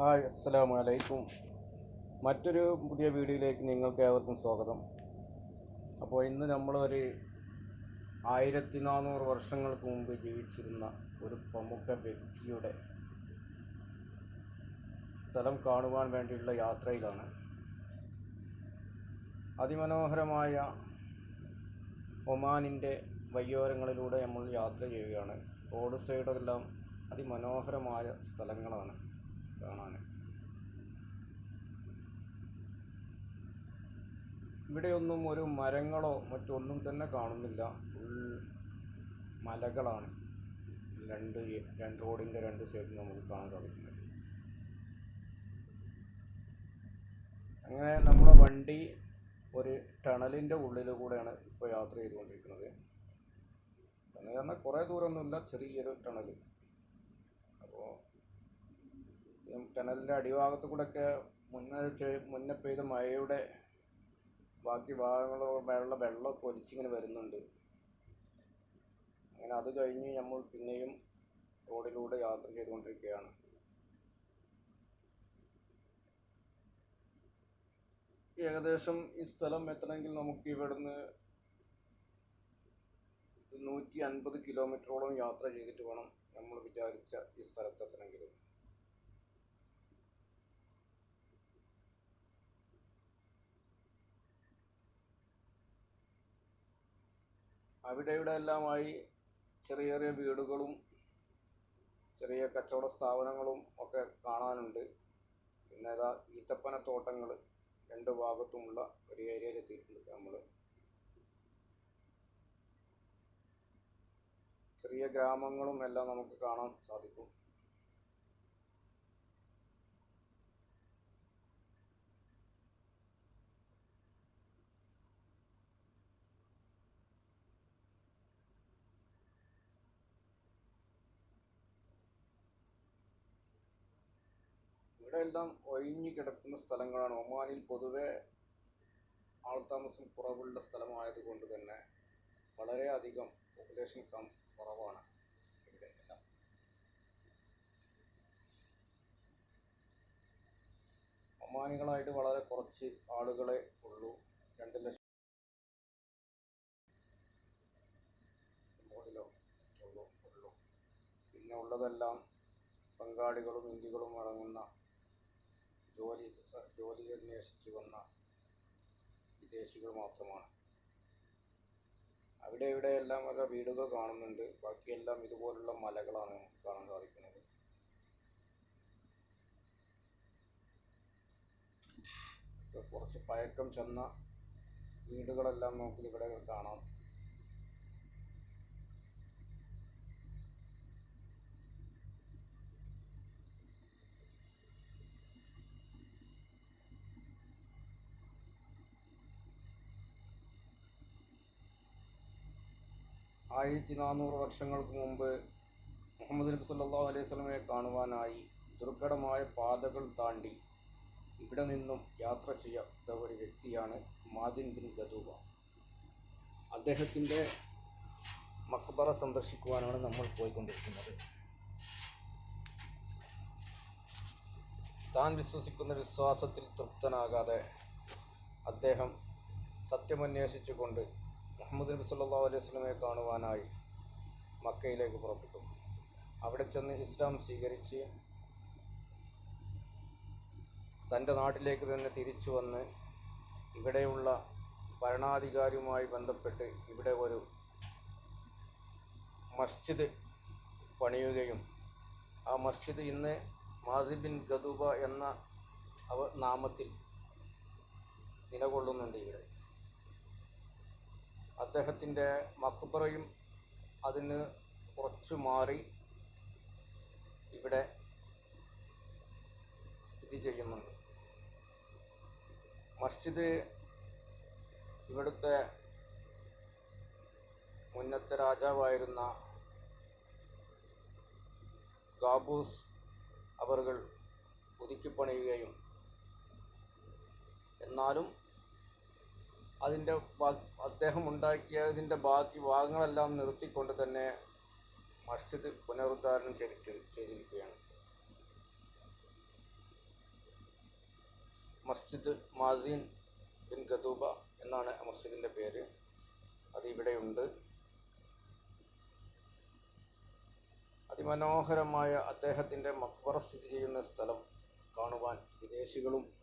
Hi അസ്സലാമു അലൈക്കും മറ്റൊരു പുതിയ വീഡിയോയിലേക്ക് നിങ്ങൾക്ക് ഏവർക്കും സ്വാഗതം. അപ്പോൾ ഇന്ന് നമ്മളൊരു ആയിരത്തി നാനൂറ് വർഷങ്ങൾക്ക് മുമ്പ് ജീവിച്ചിരുന്ന ഒരു പ്രമുഖ വ്യക്തിയുടെ സ്ഥലം കാണുവാൻ വേണ്ടിയുള്ള യാത്രയിലാണ്. അതിമനോഹരമായ ഒമാനിന്റെ വയ്യോരങ്ങളിലൂടെ നമ്മൾ യാത്ര ചെയ്യുകയാണ്. റോഡ് സൈഡെല്ലാം അതിമനോഹരമായ സ്ഥലങ്ങളാണ്. കാണാൻ ഇവിടെയൊന്നും ഒരു മരങ്ങളോ മറ്റൊന്നും തന്നെ കാണുന്നില്ല. ഫുൾ മലകളാണ്. രണ്ട് രണ്ട് റോഡിന്റെ രണ്ട് സൈഡിൽ നമുക്ക് കാണാൻ സാധിക്കുന്നത്. അങ്ങനെ നമ്മുടെ വണ്ടി ഒരു ടണലിന്റെ ഉള്ളിൽ കൂടെയാണ് ഇപ്പോൾ യാത്ര ചെയ്തുകൊണ്ടിരിക്കുന്നത്. ടണൽ പറഞ്ഞാൽ കുറേ ദൂരമൊന്നുമില്ല ചെറിയൊരു ടണൽ അപ്പോൾ ടണലിന്റെ അടിഭാഗത്ത് കൂടെയൊക്കെ മുന്നേ മുന്നേ പെയ്ത മഴയുടെ ബാക്കി ഭാഗങ്ങൾ വെള്ള വെള്ളമൊക്കെ ഒലിച്ചിങ്ങനെ വരുന്നുണ്ട്. അങ്ങനെ അത് കഴിഞ്ഞ് നമ്മൾ പിന്നെയും റോഡിലൂടെ യാത്ര ചെയ്തുകൊണ്ടിരിക്കുകയാണ്. ഏകദേശം ഈ സ്ഥലം എത്തണമെങ്കിൽ നമുക്ക് ഇവിടുന്ന് നൂറ്റി അൻപത് കിലോമീറ്ററോളം യാത്ര ചെയ്തിട്ട് വേണം നമ്മൾ വിചാരിച്ച ഈ സ്ഥലത്തെത്തണമെങ്കിൽ. അവിടെ ഇവിടെ എല്ലാമായി ചെറിയ ചെറിയ വീടുകളും ചെറിയ കച്ചവട സ്ഥാപനങ്ങളും ഒക്കെ കാണാനുണ്ട്. പിന്നെ ഇതാ ഈത്തപ്പന തോട്ടങ്ങൾ രണ്ട് ഭാഗത്തുമുള്ള ഒരു ഏരിയയിൽ എത്തിയിട്ടുണ്ട് നമ്മൾ ചെറിയ ഗ്രാമങ്ങളും എല്ലാം നമുക്ക് കാണാൻ സാധിക്കും. ഇവിടെ എല്ലാം ഒഴിഞ്ഞു കിടക്കുന്ന സ്ഥലങ്ങളാണ്. ഒമാനിൽ പൊതുവെ ആൾത്താമസം കുറവുള്ള സ്ഥലമായതുകൊണ്ട് തന്നെ വളരെയധികം പോപ്പുലേഷൻ കം കുറവാണ് ഇവിടെ എല്ലാം. ഒമാനികളായിട്ട് വളരെ കുറച്ച് ആളുകളെ ഉള്ളൂ. രണ്ട് ലക്ഷം മുകളിലോ ഉള്ളൂ ഉള്ളൂ. പിന്നെ ഉള്ളതെല്ലാം ബംഗാളികളും ഹിന്ദികളും അടങ്ങുന്ന ജോലി ജോലി അന്വേഷിച്ച് വന്ന വിദേശികൾ മാത്രമാണ്. അവിടെ ഇവിടെ എല്ലാം വല്ല വീടുകൾ കാണുന്നുണ്ട്. ബാക്കിയെല്ലാം ഇതുപോലുള്ള മലകളാണ് കാണാൻ സാധിക്കുന്നത്. കുറച്ച് പഴക്കം ചെന്ന വീടുകളെല്ലാം നമുക്ക് ഇവിടെ കാണാം. ആയിരത്തി നാനൂറ് വർഷങ്ങൾക്ക് മുമ്പ് മുഹമ്മദ് നബി സല്ലാ അലൈഹി വസല്ലമയെ കാണുവാനായി ദുർഘടമായ പാതകൾ താണ്ടി ഇവിടെ നിന്നും യാത്ര ചെയ്യാത്ത ഒരു വ്യക്തിയാണ് മാദിൻ ബിൻ ഗദൂബ അദ്ദേഹത്തിന്റെ മക്ബറ സന്ദർശിക്കുവാനാണ് നമ്മൾ പോയിക്കൊണ്ടിരിക്കുന്നത്. താൻ വിശ്വസിക്കുന്ന വിശ്വാസത്തിൽ തൃപ്തനാകാതെ അദ്ദേഹം സത്യമന്വേഷിച്ചുകൊണ്ട് മുഹമ്മദ് നബി സല്ലാ അലൈഹി സ്വലമയെ കാണുവാനായി മക്കയിലേക്ക് പുറപ്പെട്ടു. അവിടെ ചെന്ന് ഇസ്ലാം സ്വീകരിച്ച് തന്റെ നാട്ടിലേക്ക് തന്നെ തിരിച്ചു വന്ന് ഇവിടെയുള്ള ഭരണാധികാരിയുമായി ബന്ധപ്പെട്ട് ഇവിടെ ഒരു മസ്ജിദ് പണിയുകയും ആ മസ്ജിദ് ഇന്ന് മാസിബിൻ ബിൻ ഗദൂബ എന്ന അവ നാമത്തിൽ നിലകൊള്ളുന്നുണ്ട് ഇവിടെ. അദ്ദേഹത്തിന്റെ മക്ബറയും അതിന് കുറച്ചു മാറി ഇവിടെ സ്ഥിതി ചെയ്യുന്നുണ്ട്. മസ്ജിദ് ഇവിടുത്തെ മുന്നത്തെ രാജാവായിരുന്ന ഗാബൂസ് അവറുകൾ പുതുക്കിപ്പണിയുകയും എന്നാലും അതിന്റെ അദ്ദേഹം ഉണ്ടാക്കിയതിന്റെ ബാക്കി ഭാഗങ്ങളെല്ലാം നിർത്തിക്കൊണ്ട് തന്നെ മസ്ജിദ് പുനരുദ്ധാരണം ചെയ്തിട്ട് ചെയ്തിരിക്കുകയാണ്. മസ്ജിദ് മാസീൻ ബിൻ ഖതൂബ എന്നാണ് മസ്ജിദിന്റെ പേര്. അതിവിടെയുണ്ട്. അതിമനോഹരമായ അദ്ദേഹത്തിന്റെ മക്ബറ സ്ഥിതി ചെയ്യുന്ന സ്ഥലം കാണുവാൻ വിദേശികളും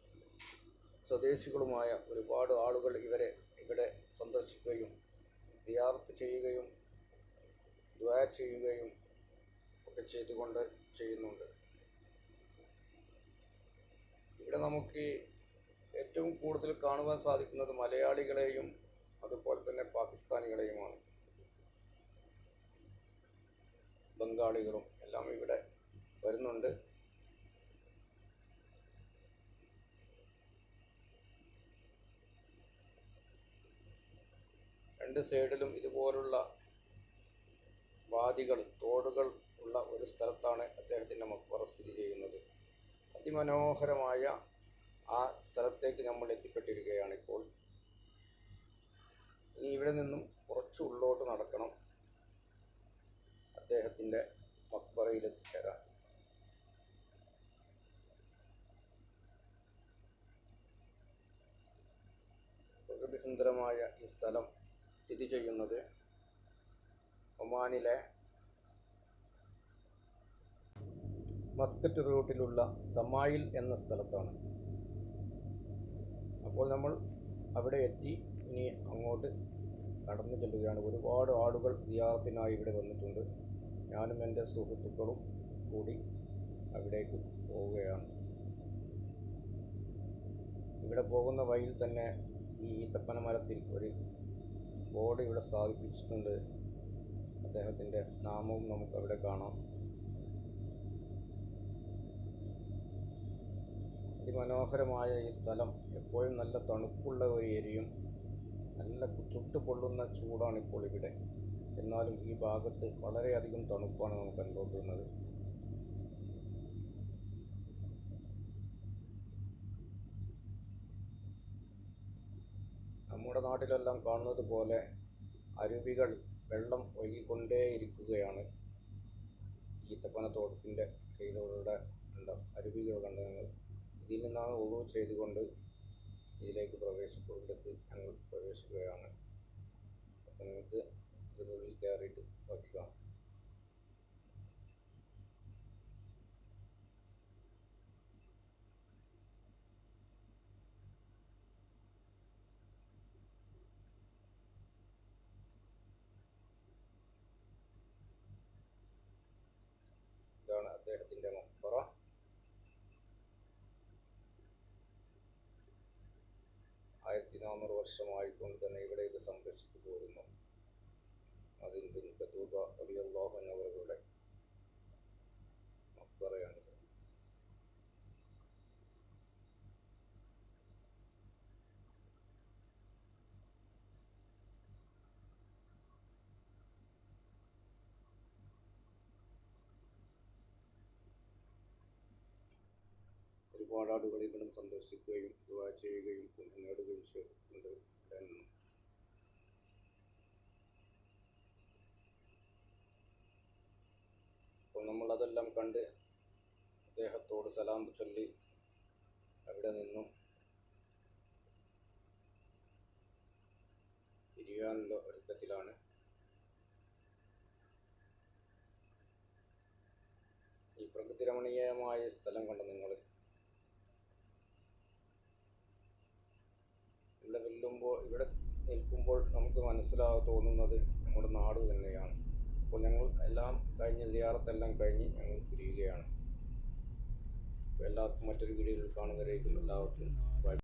സ്വദേശികളുമായ ഒരുപാട് ആളുകൾ ഇവരെ ഇവിടെ സന്ദർശിക്കുകയും ദിയാർത്ത് ചെയ്യുകയും ദ്വാ ചെയ്യുകയും ഒക്കെ ചെയ്തുകൊണ്ട് ചെയ്യുന്നുണ്ട്. ഇവിടെ നമുക്ക് ഏറ്റവും കൂടുതൽ കാണുവാൻ സാധിക്കുന്നത് മലയാളികളെയും അതുപോലെ തന്നെ പാകിസ്ഥാനികളെയുമാണ്. ബംഗാളികളും എല്ലാം ഇവിടെ വരുന്നുണ്ട്. രണ്ട് സൈഡിലും ഇതുപോലുള്ള വാദികൾ തോടുകൾ ഉള്ള ഒരു സ്ഥലത്താണ് അദ്ദേഹത്തിന്റെ മക്ബറ സ്ഥിതി ചെയ്യുന്നത്. അതിമനോഹരമായ ആ സ്ഥലത്തേക്ക് നമ്മൾ എത്തിപ്പെട്ടിരിക്കുകയാണ് ഇപ്പോൾ ഇനി ഇവിടെ നിന്നും കുറച്ച് ഉള്ളോട്ട് നടക്കണം. അദ്ദേഹത്തിന്റെ മക്ബറയിൽ എത്തിച്ചേരാൻ. പ്രകൃതി സുന്ദരമായ ഈ സ്ഥലം സ്ഥിതി ചെയ്യുന്നത് ഒമാനിലെ മസ്കറ്റ് റൂട്ടിലുള്ള സമായിൽ എന്ന സ്ഥലത്താണ്. അപ്പോൾ നമ്മൾ അവിടെ എത്തി ഇനി അങ്ങോട്ട് കടന്നു ചെല്ലുകയാണ്. ഒരുപാട് ആളുകൾ ദിയാറത്തിനായി ഇവിടെ വന്നിട്ടുണ്ട്. ഞാനും എന്റെ സുഹൃത്തുക്കളും കൂടി അവിടേക്ക് പോവുകയാണ്. ഇവിടെ പോകുന്ന വഴിയിൽ തന്നെ ഈ ഈത്തപ്പന മരത്തിൽ ഒരു ബോർഡ് ഇവിടെ സ്ഥാപിപ്പിച്ചിട്ടുണ്ട്. അദ്ദേഹത്തിന്റെ നാമവും നമുക്ക് അവിടെ കാണാം. അതിമനോഹരമായ ഈ സ്ഥലം എപ്പോഴും നല്ല തണുപ്പുള്ള ഒരു ഏരിയയും നല്ല ചുട്ടു പൊള്ളുന്ന ചൂടാണ് ഇപ്പോൾ ഇവിടെ. എന്നാലും ഈ ഭാഗത്ത് വളരെയധികം തണുപ്പാണ് നമുക്ക് അനുഭവപ്പെടുന്നത്. നമ്മുടെ നാട്ടിലെല്ലാം കാണുന്നത് പോലെ അരുവികൾ വെള്ളം ഒഴുകിക്കൊണ്ടേയിരിക്കുകയാണ്. ഈത്തപ്പന തോട്ടത്തിന്റെ കീഴിലൂടെ ഉണ്ട അരുവികൾ കണ്ട് ഞങ്ങൾ ഇതിൽ നിന്നാണ് ഒഴിവ് ചെയ്തുകൊണ്ട് ഇതിലേക്ക് പ്രവേശിക്കുള്ളിലേക്ക് ഞങ്ങൾ പ്രവേശിക്കുകയാണ്. അപ്പോൾ നിങ്ങൾക്ക് ഇതിനുള്ളിൽ കയറിയിട്ട് ബാക്കി അദ്ദേഹത്തിന്റെ മക്ബറ ആയിരത്തി നാനൂറ് വർഷമായിക്കൊണ്ട് തന്നെ ഇവിടെ ഇത് സംരക്ഷിച്ചു പോരുന്നു അതിൻ പിൻ കതൂബ അലിയല്ലാഹു എന്നവരുടെ ഒരുപാട് നിന്നും സന്ദർശിക്കുകയും ദുവാ ചെയ്യുകയും പുണ്യം നേടുകയും ചെയ്തിട്ടുണ്ട്. അപ്പോൾ നമ്മളതെല്ലാം കണ്ട് അദ്ദേഹത്തോട് സലാം ചൊല്ലി അവിടെ നിന്നും. പിരിയാനുള്ള ഒരുക്കത്തിലാണ്. ഈ പ്രകൃതി രമണീയമായ സ്ഥലം കണ്ട് നിങ്ങൾ ഇവിടെ വെല്ലുമ്പോൾ ഇവിടെ നിൽക്കുമ്പോൾ നമുക്ക് മനസ്സിലാകാൻ തോന്നുന്നത് നമ്മുടെ നാട് തന്നെയാണ്. അപ്പോൾ ഞങ്ങൾ എല്ലാം കഴിഞ്ഞ് സിയാറത്തെല്ലാം കഴിഞ്ഞ് ഞങ്ങൾ പിരിയുകയാണ് എല്ലാവർക്കും മറ്റൊരു വീഡിയോയിൽ കാണുന്നവരേക്കും എല്ലാവർക്കും